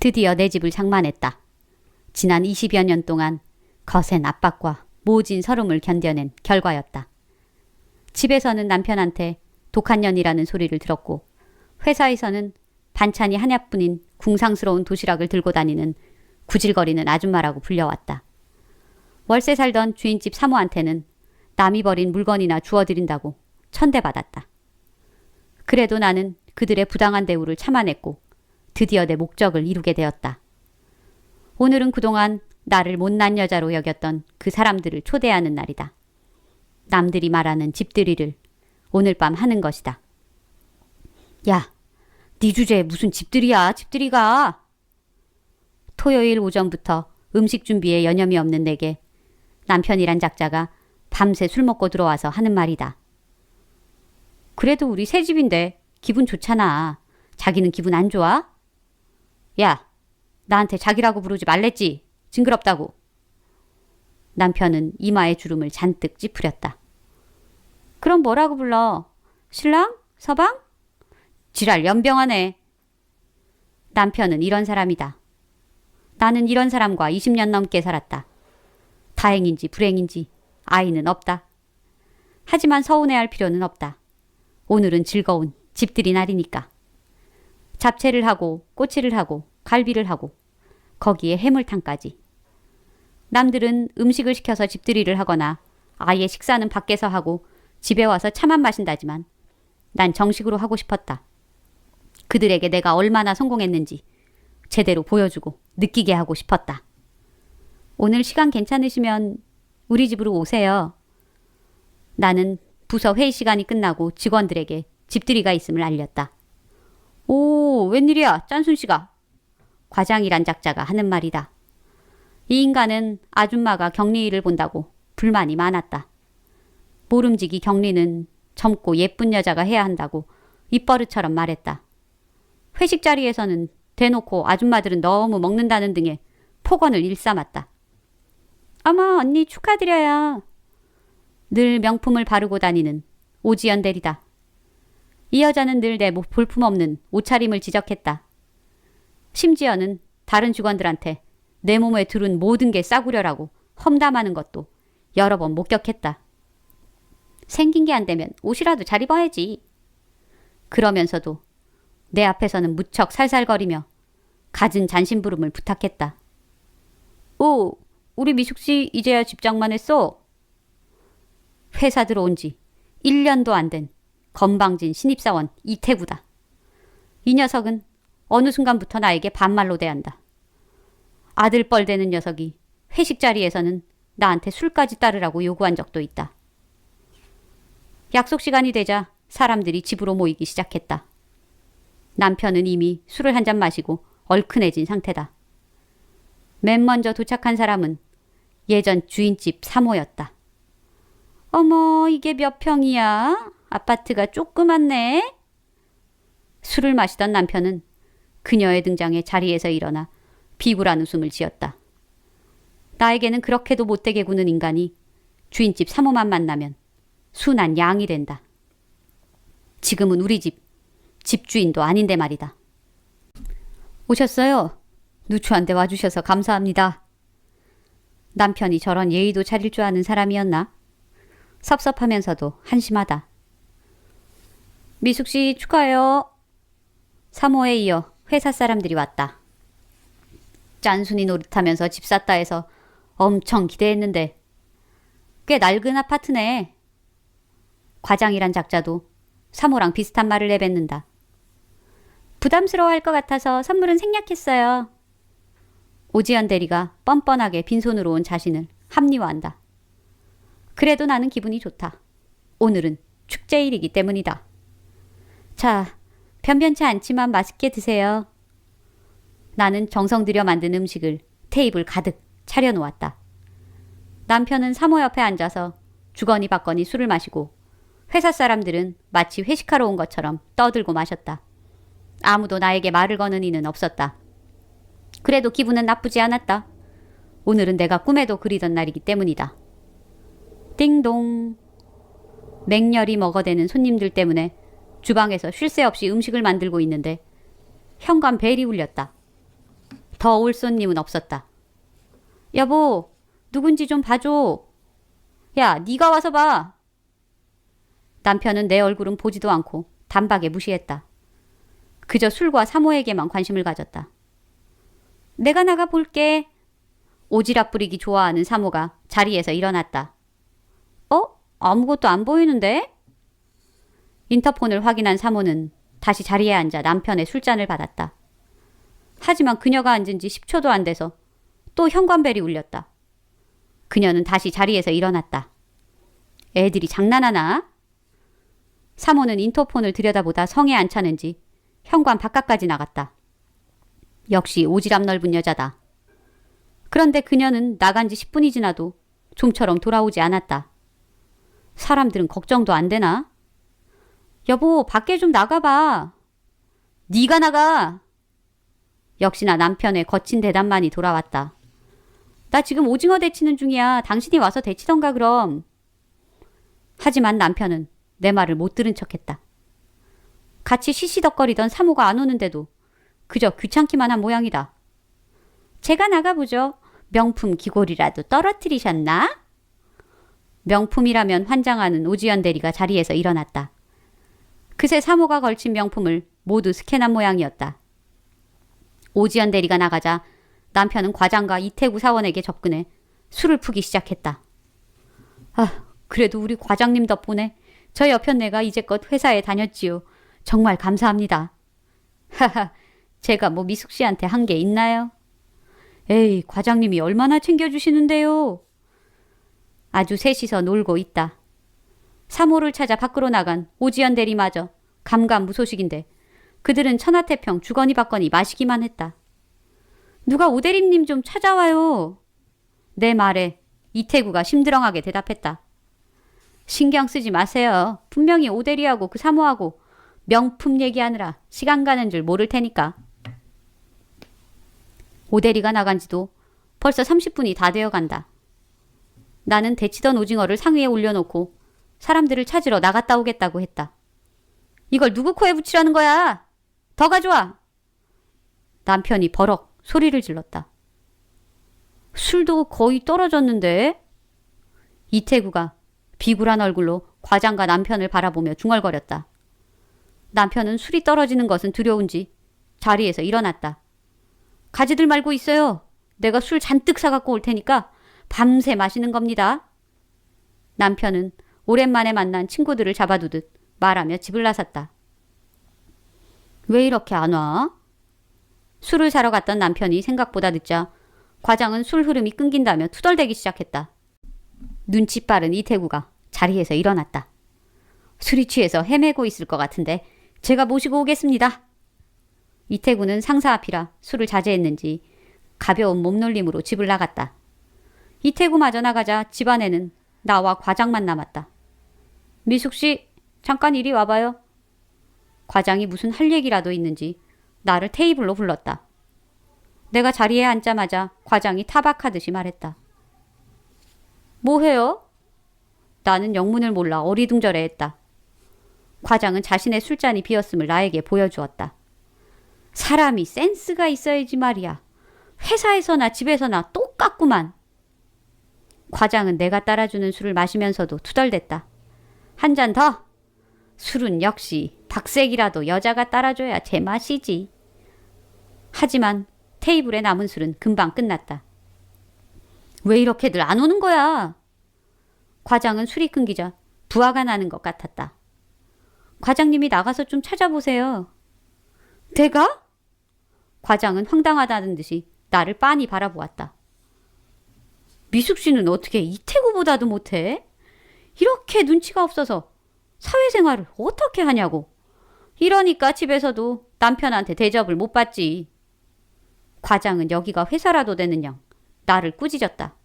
드디어 내 집을 장만했다. 지난 20여 년 동안 거센 압박과 모진 서름을 견뎌낸 결과였다. 집에서는 남편한테 독한 년이라는 소리를 들었고 회사에서는 반찬이 하나뿐인 궁상스러운 도시락을 들고 다니는 구질거리는 아줌마라고 불려왔다. 월세 살던 주인집 사모한테는 남이 버린 물건이나 주워드린다고 천대받았다. 그래도 나는 그들의 부당한 대우를 참아냈고 드디어 내 목적을 이루게 되었다. 오늘은 그동안 나를 못난 여자로 여겼던 그 사람들을 초대하는 날이다. 남들이 말하는 집들이를 오늘 밤 하는 것이다. 야, 네 주제에 무슨 집들이야, 집들이가. 토요일 오전부터 음식 준비에 여념이 없는 내게 남편이란 작자가 밤새 술 먹고 들어와서 하는 말이다. 그래도 우리 새 집인데 기분 좋잖아. 자기는 기분 안 좋아? 야, 나한테 자기라고 부르지 말랬지. 징그럽다고. 남편은 이마의 주름을 잔뜩 찌푸렸다. 그럼 뭐라고 불러? 신랑? 서방? 지랄 연병하네. 남편은 이런 사람이다. 나는 이런 사람과 20년 넘게 살았다. 다행인지 불행인지 아이는 없다. 하지만 서운해할 필요는 없다. 오늘은 즐거운 집들이 날이니까. 잡채를 하고 꼬치를 하고 갈비를 하고 거기에 해물탕까지. 남들은 음식을 시켜서 집들이를 하거나 아예 식사는 밖에서 하고 집에 와서 차만 마신다지만 난 정식으로 하고 싶었다. 그들에게 내가 얼마나 성공했는지 제대로 보여주고 느끼게 하고 싶었다. 오늘 시간 괜찮으시면 우리 집으로 오세요. 나는 부서 회의 시간이 끝나고 직원들에게 집들이가 있음을 알렸다. 오, 웬일이야, 짠순 씨가. 과장이란 작자가 하는 말이다. 이 인간은 아줌마가 격리일을 본다고 불만이 많았다. 모름지기 격리는 젊고 예쁜 여자가 해야 한다고 입버릇처럼 말했다. 회식 자리에서는 대놓고 아줌마들은 너무 먹는다는 등의 폭언을 일삼았다. 어머, 언니 축하드려요. 늘 명품을 바르고 다니는 오지연 대리다. 이 여자는 늘 내 볼품없는 옷차림을 지적했다. 심지어는 다른 직원들한테 내 몸에 두른 모든 게 싸구려라고 험담하는 것도 여러 번 목격했다. 생긴 게 안 되면 옷이라도 잘 입어야지. 그러면서도 내 앞에서는 무척 살살거리며 갖은 잔심부름을 부탁했다. 오, 우리 미숙 씨 이제야 집장만 했어. 회사 들어온 지 1년도 안 된 건방진 신입사원 이태구다. 이 녀석은 어느 순간부터 나에게 반말로 대한다. 아들뻘 되는 녀석이 회식 자리에서는 나한테 술까지 따르라고 요구한 적도 있다. 약속 시간이 되자 사람들이 집으로 모이기 시작했다. 남편은 이미 술을 한 잔 마시고 얼큰해진 상태다. 맨 먼저 도착한 사람은 예전 주인집 사모였다. 어머, 이게 몇 평이야? 아파트가 조그맣네? 술을 마시던 남편은 그녀의 등장에 자리에서 일어나 비굴한 웃음을 지었다. 나에게는 그렇게도 못되게 구는 인간이 주인집 사모만 만나면 순한 양이 된다. 지금은 우리 집 집주인도 아닌데 말이다. 오셨어요? 누추한데 와주셔서 감사합니다. 남편이 저런 예의도 차릴 줄 아는 사람이었나? 섭섭하면서도 한심하다. 미숙 씨 축하해요. 사모에 이어 회사 사람들이 왔다. 짠순이 노릇하면서 집 샀다 해서 엄청 기대했는데 꽤 낡은 아파트네. 과장이란 작자도 사모랑 비슷한 말을 내뱉는다. 부담스러워할 것 같아서 선물은 생략했어요. 오지연 대리가 뻔뻔하게 빈손으로 온 자신을 합리화한다. 그래도 나는 기분이 좋다. 오늘은 축제일이기 때문이다. 자, 변변치 않지만 맛있게 드세요. 나는 정성 들여 만든 음식을 테이블 가득 차려놓았다. 남편은 사모 옆에 앉아서 주거니 받거니 술을 마시고 회사 사람들은 마치 회식하러 온 것처럼 떠들고 마셨다. 아무도 나에게 말을 거는 이는 없었다. 그래도 기분은 나쁘지 않았다. 오늘은 내가 꿈에도 그리던 날이기 때문이다. 띵동. 맹렬히 먹어대는 손님들 때문에 주방에서 쉴 새 없이 음식을 만들고 있는데 현관 벨이 울렸다. 더 올 손님은 없었다. 여보, 누군지 좀 봐줘. 야, 네가 와서 봐. 남편은 내 얼굴은 보지도 않고 단박에 무시했다. 그저 술과 사모에게만 관심을 가졌다. 내가 나가 볼게. 오지랖 부리기 좋아하는 사모가 자리에서 일어났다. 어? 아무것도 안 보이는데? 인터폰을 확인한 사모는 다시 자리에 앉아 남편의 술잔을 받았다. 하지만 그녀가 앉은 지 10초도 안 돼서 또 현관벨이 울렸다. 그녀는 다시 자리에서 일어났다. 애들이 장난하나? 사모는 인터폰을 들여다보다 성에 안 차는지 현관 바깥까지 나갔다. 역시 오지랖 넓은 여자다. 그런데 그녀는 나간 지 10분이 지나도 좀처럼 돌아오지 않았다. 사람들은 걱정도 안 되나? 여보, 밖에 좀 나가봐. 네가 나가. 역시나 남편의 거친 대답만이 돌아왔다. 나 지금 오징어 데치는 중이야. 당신이 와서 데치던가 그럼. 하지만 남편은 내 말을 못 들은 척했다. 같이 시시덕거리던 사모가 안 오는데도 그저 귀찮기만 한 모양이다. 제가 나가보죠. 명품 귀걸이라도 떨어뜨리셨나? 명품이라면 환장하는 오지연 대리가 자리에서 일어났다. 그새 사모가 걸친 명품을 모두 스캔한 모양이었다. 오지연 대리가 나가자 남편은 과장과 이태구 사원에게 접근해 술을 푸기 시작했다. 아, 그래도 우리 과장님 덕분에 저 여편네가 이제껏 회사에 다녔지요. 정말 감사합니다. 하하, 제가 뭐 미숙 씨한테 한 게 있나요? 에이, 과장님이 얼마나 챙겨주시는데요. 아주 셋이서 놀고 있다. 사모를 찾아 밖으로 나간 오지연 대리마저 감감무소식인데 그들은 천하태평 주거니 받거니 마시기만 했다. 누가 오대리님 좀 찾아와요. 내 말에 이태구가 심드렁하게 대답했다. 신경 쓰지 마세요. 분명히 오대리하고 그 사모하고 명품 얘기하느라 시간 가는 줄 모를 테니까. 오대리가 나간 지도 벌써 30분이 다 되어 간다. 나는 데치던 오징어를 상위에 올려놓고 사람들을 찾으러 나갔다 오겠다고 했다. 이걸 누구 코에 붙이려는 거야? 더 가져와! 남편이 버럭 소리를 질렀다. 술도 거의 떨어졌는데? 이태구가 비굴한 얼굴로 과장과 남편을 바라보며 중얼거렸다. 남편은 술이 떨어지는 것은 두려운지 자리에서 일어났다. 가지들 말고 있어요. 내가 술 잔뜩 사갖고 올 테니까 밤새 마시는 겁니다. 남편은 오랜만에 만난 친구들을 잡아두듯 말하며 집을 나섰다. 왜 이렇게 안 와? 술을 사러 갔던 남편이 생각보다 늦자 과장은 술 흐름이 끊긴다며 투덜대기 시작했다. 눈치 빠른 이태구가 자리에서 일어났다. 술이 취해서 헤매고 있을 것 같은데 제가 모시고 오겠습니다. 이태구는 상사 앞이라 술을 자제했는지 가벼운 몸놀림으로 집을 나갔다. 이태구마저 나가자 집안에는 나와 과장만 남았다. 미숙 씨, 잠깐 이리 와봐요. 과장이 무슨 할 얘기라도 있는지 나를 테이블로 불렀다. 내가 자리에 앉자마자 과장이 타박하듯이 말했다. 뭐 해요? 나는 영문을 몰라 어리둥절해 했다. 과장은 자신의 술잔이 비었음을 나에게 보여주었다. 사람이 센스가 있어야지 말이야. 회사에서나 집에서나 똑같구만. 과장은 내가 따라주는 술을 마시면서도 투덜댔다. 한 잔 더. 술은 역시 박색이라도 여자가 따라줘야 제맛이지. 하지만 테이블에 남은 술은 금방 끝났다. 왜 이렇게들 안 오는 거야? 과장은 술이 끊기자 부하가 나는 것 같았다. 과장님이 나가서 좀 찾아보세요. 내가? 과장은 황당하다는 듯이 나를 빤히 바라보았다. 미숙 씨는 어떻게 이태구보다도 못해? 이렇게 눈치가 없어서 사회생활을 어떻게 하냐고. 이러니까 집에서도 남편한테 대접을 못 받지. 과장은 여기가 회사라도 되는 양 나를 꾸짖었다.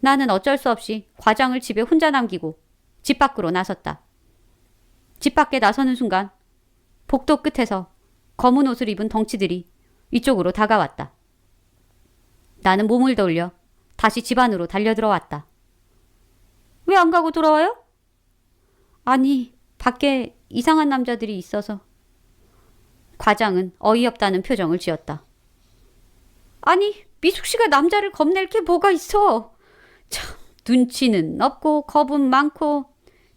나는 어쩔 수 없이 과장을 집에 혼자 남기고 집 밖으로 나섰다. 집 밖에 나서는 순간 복도 끝에서 검은 옷을 입은 덩치들이 이쪽으로 다가왔다. 나는 몸을 돌려 다시 집 안으로 달려들어왔다. 왜 안 가고 돌아와요? 아니, 밖에 이상한 남자들이 있어서. 과장은 어이없다는 표정을 지었다. 아니, 미숙 씨가 남자를 겁낼 게 뭐가 있어? 참, 눈치는 없고 겁은 많고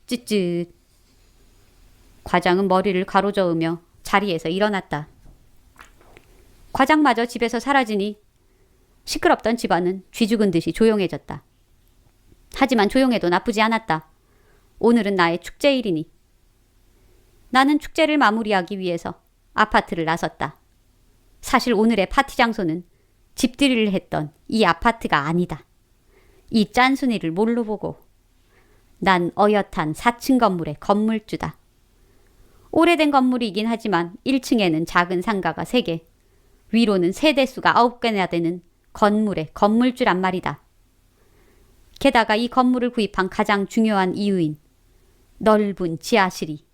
찌릿. 과장은 머리를 가로저으며 자리에서 일어났다. 과장마저 집에서 사라지니 시끄럽던 집안은 쥐 죽은 듯이 조용해졌다. 하지만 조용해도 나쁘지 않았다. 오늘은 나의 축제일이니. 나는 축제를 마무리하기 위해서 아파트를 나섰다. 사실 오늘의 파티 장소는 집들이를 했던 이 아파트가 아니다. 이 짠순이를 뭘로 보고. 난 어엿한 4층 건물의 건물주다. 오래된 건물이긴 하지만 1층에는 작은 상가가 3개, 위로는 세대수가 9개나 되는 건물의 건물주란 말이다. 게다가 이 건물을 구입한 가장 중요한 이유인 넓은 지하실이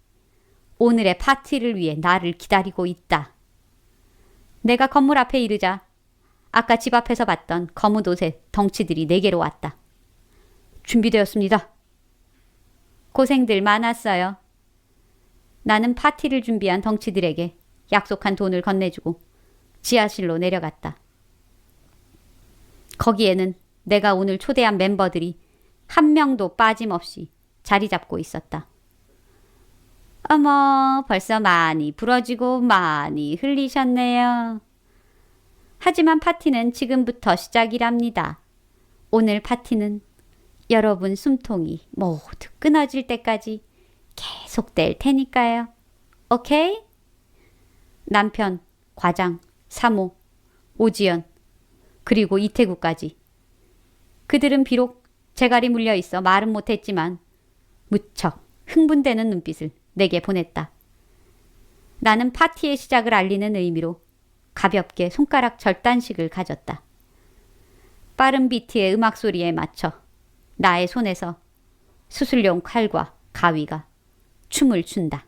오늘의 파티를 위해 나를 기다리고 있다. 내가 건물 앞에 이르자 아까 집 앞에서 봤던 검은 옷의 덩치들이 내게로 왔다. 준비되었습니다. 고생들 많았어요. 나는 파티를 준비한 덩치들에게 약속한 돈을 건네주고 지하실로 내려갔다. 거기에는 내가 오늘 초대한 멤버들이 한 명도 빠짐없이 자리 잡고 있었다. 어머, 벌써 많이 부러지고 많이 흘리셨네요. 하지만 파티는 지금부터 시작이랍니다. 오늘 파티는 여러분 숨통이 모두 끊어질 때까지 계속될 테니까요. 오케이? 남편, 과장, 사모, 오지연, 그리고 이태구까지. 그들은 비록 재갈이 물려 있어 말은 못했지만 무척 흥분되는 눈빛을 내게 보냈다. 나는 파티의 시작을 알리는 의미로 가볍게 손가락 절단식을 가졌다. 빠른 비트의 음악 소리에 맞춰 나의 손에서 수술용 칼과 가위가 춤을 춘다.